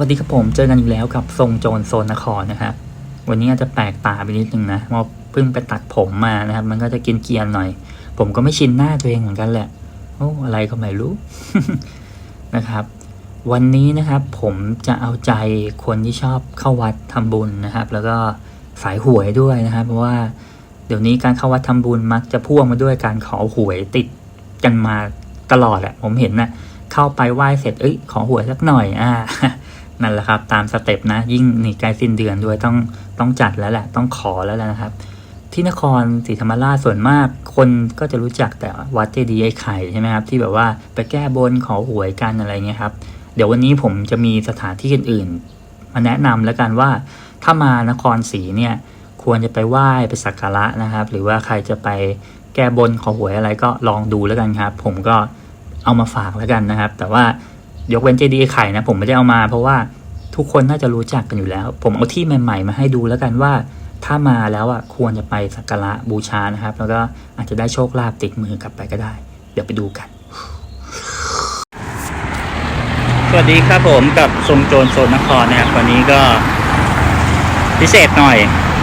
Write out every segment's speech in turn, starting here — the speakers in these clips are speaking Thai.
วัสดีครับผมเจอกันอีกแล้วกับทรงโจรโซนนครนะครับวันนี้อาจจะแปลกตาไปนิดนึงนะเพราะเพิ่งไปตัดผมมานะครับ มันก็จะกินเกียนหน่อย ผมก็ไม่ชินหน้าตัวเองเหมือนกันแหละโอ้อะไรก็ไม่รู้นะครับ วันนี้นะครับผมจะเอาใจคนที่ชอบเข้าวัดทำบุญนะครับ แล้วก็สายหวยด้วยนะครับ เพราะว่าเดี๋ยวนี้การเข้าวัดทำบุญมักจะพ่วงมาด้วยการขอหวยติดกันมาตลอดแหละผมเห็นนะเข้าไปไหว้เสร็จเอ้ยขอหวยสักหน่อยอ่า นั่นแหละครับตามสเต็ปนะ ยิ่งหนีใกล้สิ้นเดือนด้วยต้องต้องจัดแล้วแหละ ต้องขอแล้วแหละนะครับ ที่นครศรีธรรมราชส่วนมาก คนก็จะรู้จักแต่วัดเจดีย์ไอ้ไข่ใช่ไหมครับที่แบบว่าไปแก้บนขอหวยกันอะไรเงี้ยครับ เดี๋ยววันนี้ผมจะมีสถานที่อื่นๆ มาแนะนำแล้วกันว่า ถ้ามานครศรีเนี่ยควรจะไปไหว้ไปสักการะนะครับ หรือว่าใครจะไปแก้บนขอหวยอะไรก็ลองดูแล้วกันครับ ผมก็เอามาฝากแล้วกันนะครับ แต่ว่ายกเว้นเจดีย์ไข่นะ ผมไม่ได้เอามาเพราะว่า ทุกคนน่าจะรู้จักกันอยู่แล้ว ผมเอาที่ใหม่ๆ มาให้ดูแล้วกันว่า ถ้ามาแล้วอะควรจะไปสักการะบูชานะครับ แล้วก็อาจจะได้โชคลาภติดมือกลับไปก็ได้ เดี๋ยวไปดูกัน สวัสดีครับผมกับทรงโจรโซนนครนะครับวันนี้ก็พิเศษหน่อย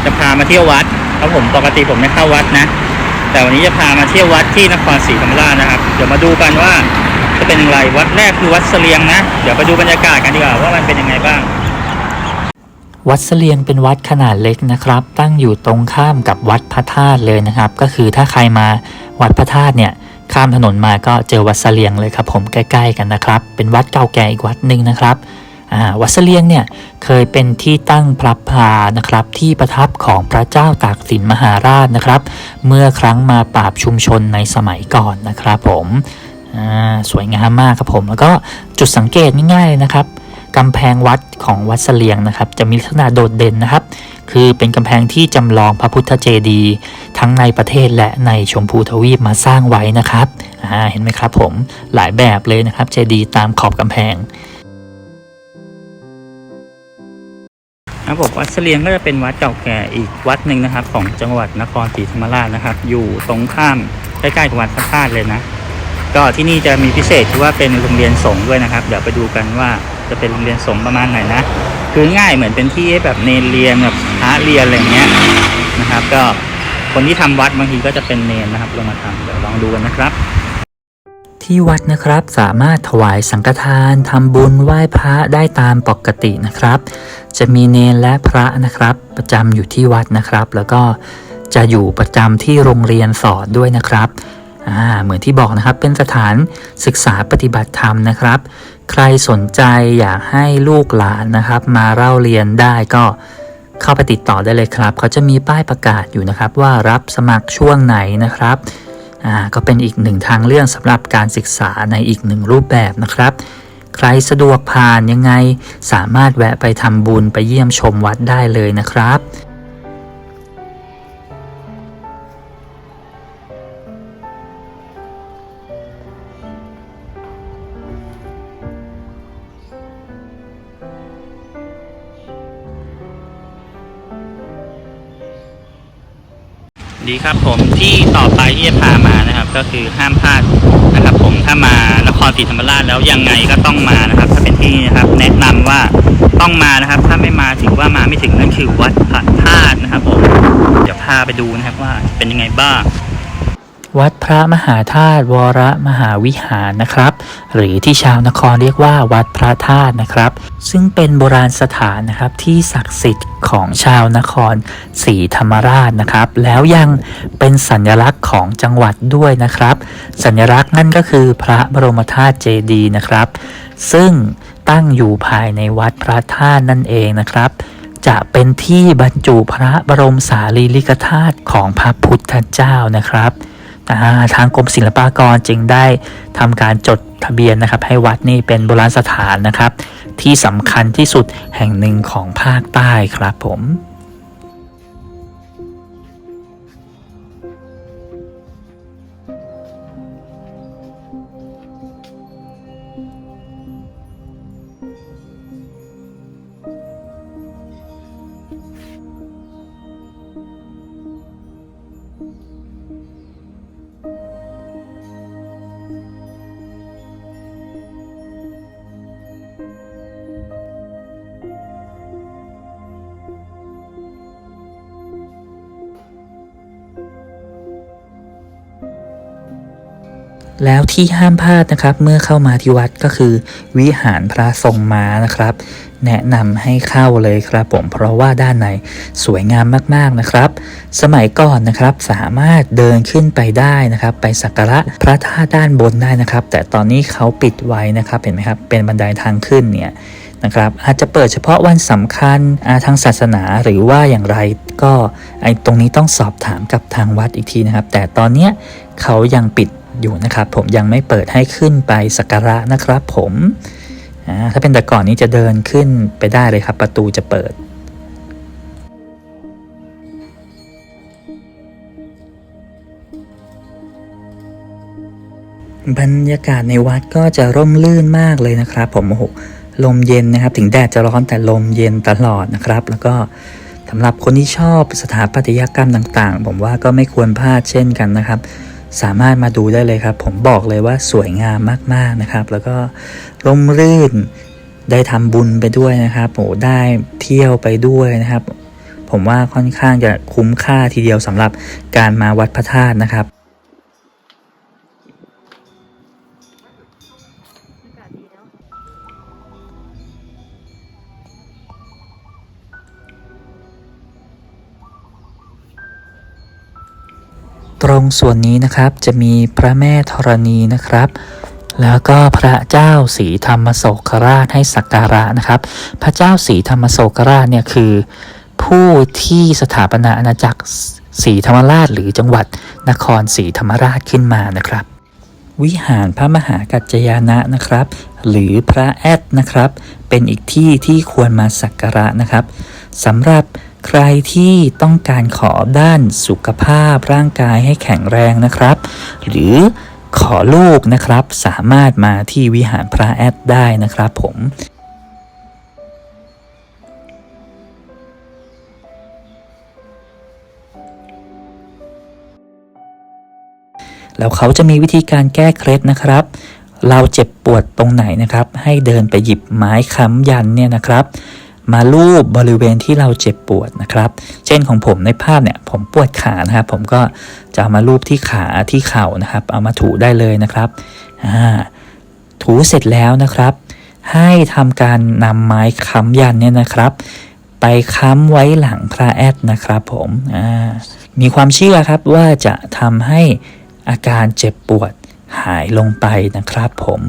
จะพามาเที่ยววัดครับผมปกติผมไม่เข้าวัดนะ แต่วันนี้จะพามาเที่ยววัดที่นครศรีธรรมราชนะครับ เดี๋ยวมาดูกันว่า จะเป็นอย่างไรวัดแรกคือวัดเสลียงนะ เดี๋ยวไปดูบรรยากาศกันดีกว่าว่ามันเป็นยังไงบ้าง วัดเสลียงเป็นวัดขนาดเล็กนะครับ ตั้งอยู่ตรงข้ามกับวัดพระธาตุเลยนะครับ ก็คือถ้าใครมาวัดพระธาตุเนี่ยข้ามถนนมาก็เจอวัดเสลียงเลยครับผมใกล้ ๆ กันนะครับ เป็นวัดเก่าแก่อีกวัดหนึ่งนะครับวัดเสลียงเนี่ยเคยเป็นที่ตั้งพระพานะครับที่ประทับของพระเจ้าตากสินมหาราชนะครับ เมื่อครั้งมาปราบชุมชนในสมัยก่อนนะครับผม สวยงามมากครับผม แล้วก็จุดสังเกตง่ายๆเลยนะครับกำแพงวัดของวัดเสลียงนะครับ จะมีลักษณะโดดเด่นนะครับ คือเป็นกำแพงที่จำลองพระพุทธเจดีย์ทั้งในประเทศและในชมพูทวีปมาสร้างไว้นะครับเห็นไหมครับผมหลายแบบเลยนะครับเจดีย์ตามขอบกำแพงครับผมวัดเสลียงก็จะเป็นวัดเก่าแก่อีกวัดหนึ่งนะครับ ของจังหวัดนครศรีธรรมราชนะครับ อยู่ตรงข้ามใกล้ๆกับวัดพระธาตุเลยนะ ก็ที่นี่จะมีพิเศษที่ว่าเป็นโรงเรียนสงฆ์ด้วยนะครับ เดี๋ยวไปดูกันว่าจะเป็นโรงเรียนสงฆ์ประมาณไหนนะ คือง่ายเหมือนเป็นที่แบบเนรเรียนแบบพระเรียนอะไรเงี้ยนะครับ ก็คนที่ทำวัดบางทีก็จะเป็นเนรนะครับลงมาทำเดี๋ยวลองดูกันนะครับ ที่วัดนะครับสามารถถวายสังฆทานทำบุญไหว้พระได้ตามปกตินะครับ จะมีเนรและพระนะครับ ประจำอยู่ที่วัดนะครับ แล้วก็จะอยู่ประจำที่โรงเรียนสอนด้วยนะครับ อ่าเหมือนที่บอกนะครับเป็นสถานศึกษาปฏิบัติธรรมนะครับ ใครสนใจอยากให้ลูกหลานนะครับ มาเล่าเรียนได้ก็เข้าไปติดต่อได้เลยครับ เขาจะมีป้ายประกาศอยู่นะครับ ว่ารับสมัครช่วงไหนนะครับอ่าก็เป็นอีกหนึ่งทางเลือกสำหรับการศึกษาในอีกหนึ่งรูปแบบนะครับ ใครสะดวกผ่านยังไงสามารถแวะไปทำบุญไปเยี่ยมชมวัดได้เลยนะครับ ดีครับผมที่ต่อไปที่จะพามานะครับ ก็คือห้ามพลาดนะครับ ผมถ้ามานครศรีธรรมราชแล้วยังไงก็ต้องมานะครับ ถ้าเป็นที่นี่นะครับ แนะนำว่าต้องมานะครับ ถ้าไม่มาถือว่ามาไม่ถึงนั่นคือวัดพระธาตุนะครับผมเดี๋ยวพาไปดูนะครับว่าเป็นยังไงบ้างวัดพระมหาธาตุวรมหาวิหารนะครับ หรือที่ชาวนครเรียกว่าวัดพระธาตุนะครับ ซึ่งเป็นโบราณสถานนะครับที่ศักดิ์สิทธิ์ ของชาวนครศรีธรรมราชนะครับ แล้วยังเป็นสัญลักษณ์ของจังหวัดด้วยนะครับ สัญลักษณ์นั่นก็คือพระบรมธาตุเจดีย์นะครับ ซึ่งตั้งอยู่ภายในวัดพระธาตุนั่นเองนะครับ จะเป็นที่บรรจุพระบรมสารีริกธาตุของพระพุทธเจ้านะครับ ทางกรมศิลปากรจึงได้ทำการจดทะเบียนนะครับ ให้วัดนี่เป็นโบราณสถานนะครับ ที่สำคัญที่สุดแห่งหนึ่งของภาคใต้ครับผม แล้วที่ห้ามพลาดนะครับเมื่อเข้ามาที่วัดก็คือ วิหารพระทรงม้านะครับ แนะนำให้เข้าเลยครับผมเพราะว่าด้านในสวยงามมากๆนะครับ สมัยก่อนนะครับสามารถเดินขึ้นไปได้นะครับ ไปสักการะพระธาตุด้านบนได้นะครับ แต่ตอนนี้เขาปิดไว้นะครับเห็นไหมครับเป็นบันไดทางขึ้นเนี่ยนะครับอาจจะเปิดเฉพาะวันสำคัญาทางศาสนาหรือว่าอย่างไรก็ไอตรงนี้ต้องสอบถามกับทางวัดอีกทีนะครับ แต่ตอนเนี้ยเขายังปิด อยู่นะครับ ผมยังไม่เปิดให้ขึ้นไปสักการะนะครับ ผมถ้าเป็นแต่ก่อนนี้จะเดินขึ้นไปได้เลยครับ ประตูจะเปิดบรรยากาศในวัดก็จะร่มรื่นมากเลยนะครับ ผมโอ้โหลมเย็นนะครับ ถึงแดดจะร้อนแต่ลมเย็นตลอดนะครับ แล้วก็สำหรับคนที่ชอบสถาปัตยกรรมต่างๆ ผมว่าก็ไม่ควรพลาดเช่นกันนะครับ สามารถมาดูได้เลยครับ ผมบอกเลยว่าสวยงามมากๆนะครับ แล้วก็ร่มรื่นได้ทำบุญไปด้วยนะครับโอ้ได้เที่ยวไปด้วยนะครับ ผมว่าค่อนข้างจะคุ้มค่าทีเดียวสำหรับการมาวัดพระธาตุนะครับ ตรงส่วนนี้นะครับจะมีพระแม่ธรณีนะครับ แล้วก็พระเจ้าศรีธรรมโศกราชให้สักการะนะครับ พระเจ้าศรีธรรมโศกราชเนี่ยคือ ผู้ที่สถาปนาอาณาจักรศรีธรรมราชหรือจังหวัดนครศรีธรรมราชขึ้นมานะครับ วิหารพระมหากัจจยานะนะครับ หรือพระแอดนะครับ เป็นอีกที่ที่ควรมาสักการะนะครับสำหรับ ใครที่ต้องการขอด้านสุขภาพร่างกายให้แข็งแรงนะครับ หรือขอลูกนะครับสามารถมาที่วิหารพระแอดได้นะครับผมแล้วเขาจะมีวิธีการแก้เคล็ดนะครับ เราเจ็บปวดตรงไหนนะครับ ให้เดินไปหยิบไม้ค้ำยันเนี่ยนะครับ มาลูบบริเวณที่เราเจ็บปวดนะครับ เช่นของผมในภาพเนี่ยผมปวดขานะครับผมก็จะเอามาลูบที่ขาที่เข่านะครับ เอามาถูได้เลยนะครับอ่าถูเสร็จแล้วนะครับ ให้ทำการนำไม้ค้ำยันเนี่ยนะครับ ไปค้ำไว้หลังพระแอดนะครับ ผมอ่ามีความเชื่อครับว่าจะทำให้อาการเจ็บปวดหายลงไปนะครับผม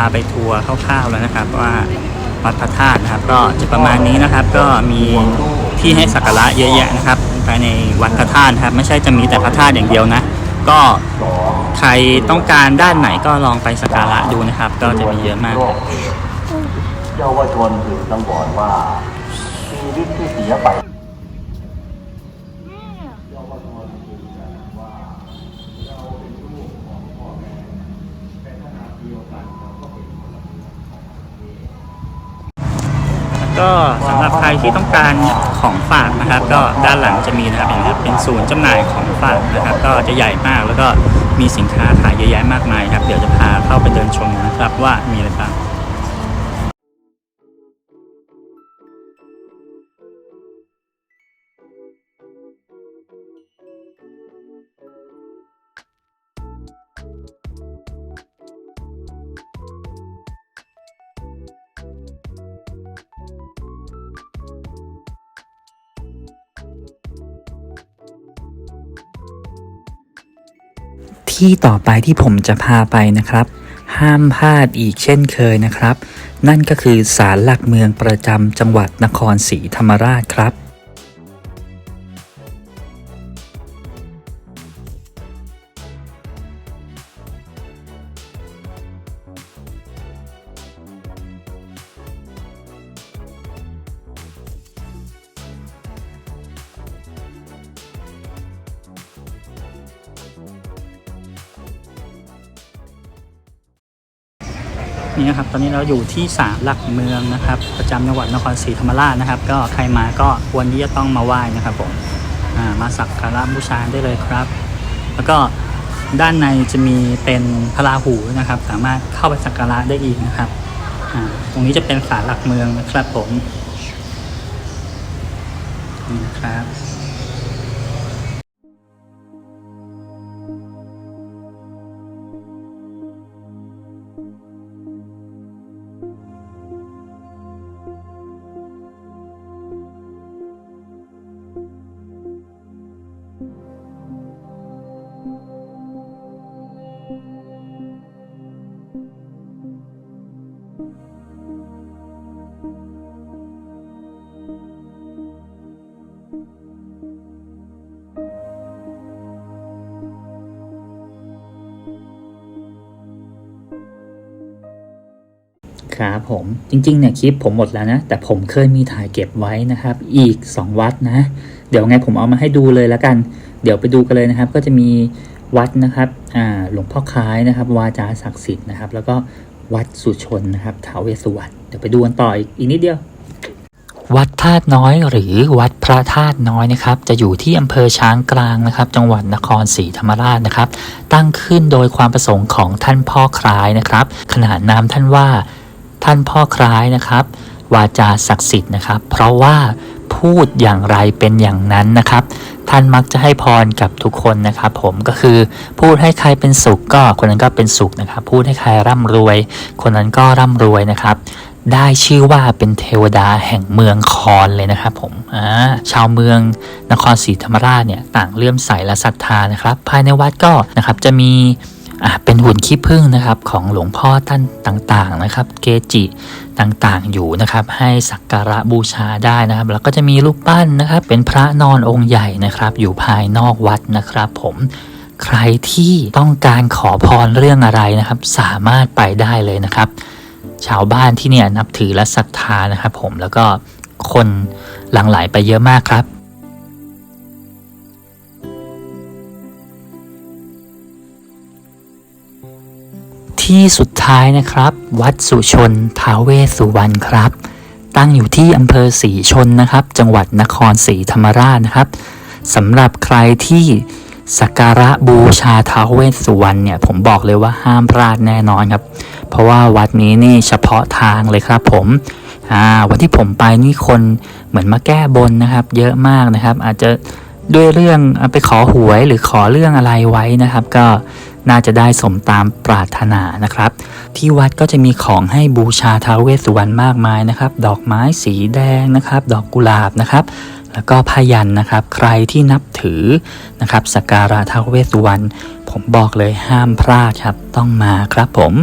าไปทัวร์คร่าวๆแล้วนะครับ ว่าวัดพระธาตุนะครับ ก็จะประมาณนี้นะครับ ก็มีที่ให้สักการะเยอะแยะนะครับภายในวัดพระธาตุครับ ไม่ใช่จะมีแต่พระธาตุอย่างเดียวนะ ก็ใครต้องการด้านไหนก็ลองไปสักการะดูนะครับ ก็จะมีเยอะมากเยาวชนถือต้องบอกว่าชีวิตที่เสียไป ก็สำหรับใครที่ต้องการของฝากนะครับ ก็ด้านหลังจะมีนะครับเห็นครับเป็นศูนย์จำหน่ายของฝากนะครับ ก็จะใหญ่มากแล้วก็มีสินค้าขายเยอะแยะมากมายครับ เดี๋ยวจะพาเข้าไปเดินชมนะครับว่ามีอะไรบ้าง ที่ต่อไปที่ผมจะพาไปนะครับ ห้ามพลาดอีกเช่นเคยนะครับ นั่นก็คือศาลหลักเมืองประจำจังหวัดนครศรีธรรมราชครับ นี่นะครับ ตอนนี้เราอยู่ที่ศาลหลักเมืองนะครับ ประจำจังหวัดนครศรีธรรมราชนะครับ ก็ใครมาก็ควรที่จะต้องมาไหว้นะครับผมมาสักการะบูชาได้เลยครับ แล้วก็ด้านในจะมีเป็นพระราหูนะครับ สามารถเข้าไปสักการะได้อีกนะครับตรงนี้จะเป็นศาลหลักเมืองนะครับผมนี่นะครับ ครับผมจริงๆเนี่ยคลิปผมหมดแล้วนะ แต่ผมเคยมีถ่ายเก็บไว้นะครับ อีก 2 วัดนะ เดี๋ยวไงผมเอามาให้ดูเลยแล้วกัน เดี๋ยวไปดูกันเลยนะครับ ก็จะมีวัดนะครับหลวงพ่อคล้ายนะครับ วาจาศักดิ์สิทธิ์นะครับ แล้วก็วัดสุชนนะครับท้าวเวสวรรณเดี๋ยวไปดูกันต่ออีกอีกนิดเดียว วัดธาตุน้อยหรือวัดพระธาตุน้อยนะครับ จะอยู่ที่อำเภอช้างกลางนะครับ จังหวัดนครศรีธรรมราชนะครับ ตั้งขึ้นโดยความประสงค์ของท่านพ่อคล้ายนะครับ ขนานนามท่านว่า ท่านพ่อคล้ายนะครับ วาจาศักดิ์สิทธิ์นะครับ เพราะว่าพูดอย่างไรเป็นอย่างนั้นนะครับ ท่านมักจะให้พรกับทุกคนนะครับ ผมก็คือพูดให้ใครเป็นสุขก็คนนั้นก็เป็นสุขนะครับ พูดให้ใครร่ำรวย คนนั้นก็ร่ำรวยนะครับ ได้ชื่อว่าเป็นเทวดาแห่งเมืองคอนเลยนะครับ ผมาชาวเมืองนครศรีธรรมราชเนี่ยต่างเลื่อมใสและศรัทธานะครับ ภายในวัดก็นะครับจะมี เป็นหุ่นขี้ผึ้งนะครับของหลวงพ่อท่านต่างๆนะครับ เกจิต่างๆอยู่นะครับ ให้สักการะบูชาได้นะครับ แล้วก็จะมีรูปปั้นนะครับ เป็นพระนอนองค์ใหญ่นะครับ อยู่ภายนอกวัดนะครับผมใครที่ต้องการขอพรเรื่องอะไรนะครับ สามารถไปได้เลยนะครับ ชาวบ้านที่เนี่ยนับถือและศรัทธานะครับ ผมแล้วก็คนหลั่งไหลไปเยอะมากครับ ที่สุดท้ายนะครับ วัดสุชนท้าเวสุวรรณครับ ตั้งอยู่ที่อำเภอศรีชนนะครับ จังหวัดนครศรีธรรมราชนะครับสำหรับใครที่สักการะบูชาท้าเวสสุวรรณเนี่ยผมบอกเลยว่าห้ามพลาดแน่นอนครับ เพราะว่าวัดนี้นี่เฉพาะทางเลยครับผมวันที่ผมไปนี่คนเหมือนมาแก้บนนะครับ เยอะมากนะครับ อาจจะด้วยเรื่องไปขอหวยหรือขอเรื่องอะไรไว้นะครับ ก็ น่าจะได้สมตามปรารถนานะครับ ที่วัดก็จะมีของให้บูชาท้าวเวสสุวรรณมากมายนะครับ ดอกไม้สีแดงนะครับ ดอกกุหลาบนะครับ แล้วก็พยันนะครับ ใครที่นับถือนะครับสักการะท้าวเวสสุวรรณผมบอกเลยห้ามพลาดครับต้องมาครับผม